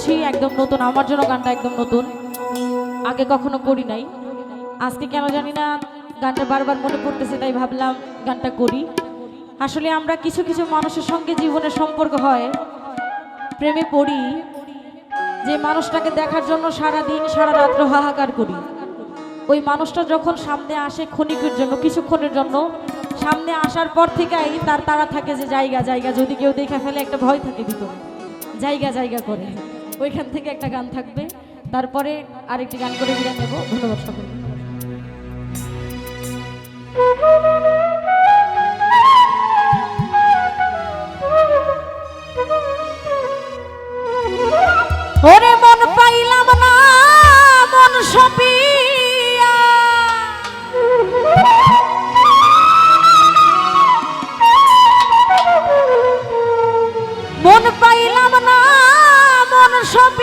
করছি একদম নতুন, আমার জন্য গানটা একদম নতুন। আগে কখনো করি নাই। আজকে কেন জানি না, গানটা বারবার মনে পড়তেছে, তাই ভাবলাম গানটা করি। আসলে আমরা কিছু কিছু মানুষের সঙ্গে জীবনের সম্পর্ক হয়, প্রেমে পড়ি, যে মানুষটাকে দেখার জন্য সারা দিন সারা রাত্র হাহাকার করি। ওই মানুষটা যখন সামনে আসে ক্ষণিকের জন্য কিছুক্ষণের জন্য, সামনে আসার পর থেকেই তার তারা থাকে যে জায়গা জায়গা, যদি কেউ দেখে ফেলে, একটা ভয় থাকে ভিতরে। জায়গা জায়গা করে। ওইখান থেকে একটা গান থাকবে। তারপরে আরেকটি গান করে বিদায় নেব। ধন্যবাদ সকলকে। মন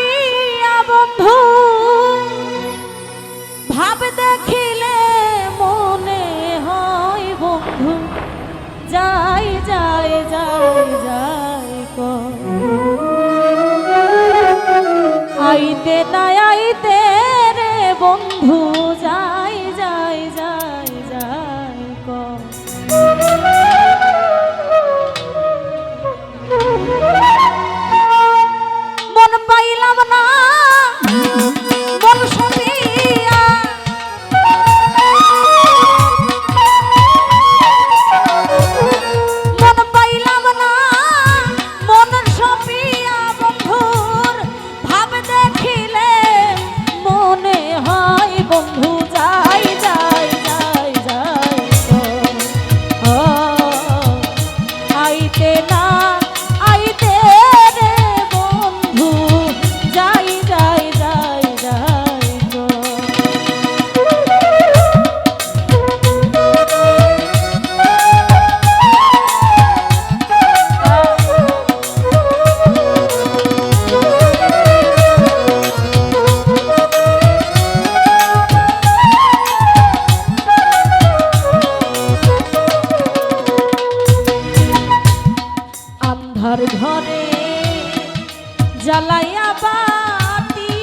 জ্বালাইয়া বাতি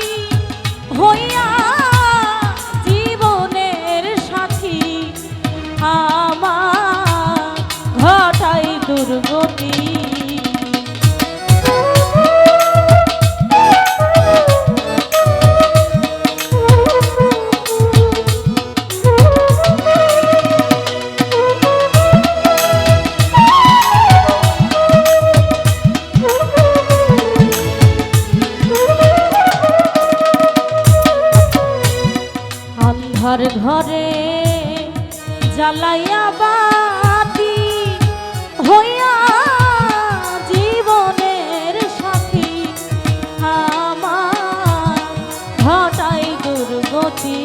হইয়া আন্ধার ঘরে জ্বালাইয়া বাতি হইয়া জীবনের সাথী। আমার ঘটাই দুর্গতি।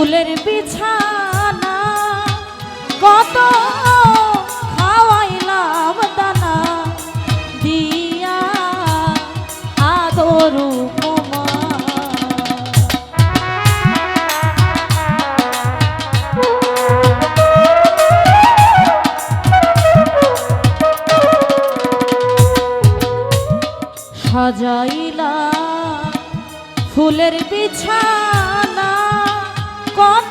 ফুলের বিছানা কত খাওয়াইলাম দানা দিয়া আদর সাজাইলা ফুলের বিছানা কত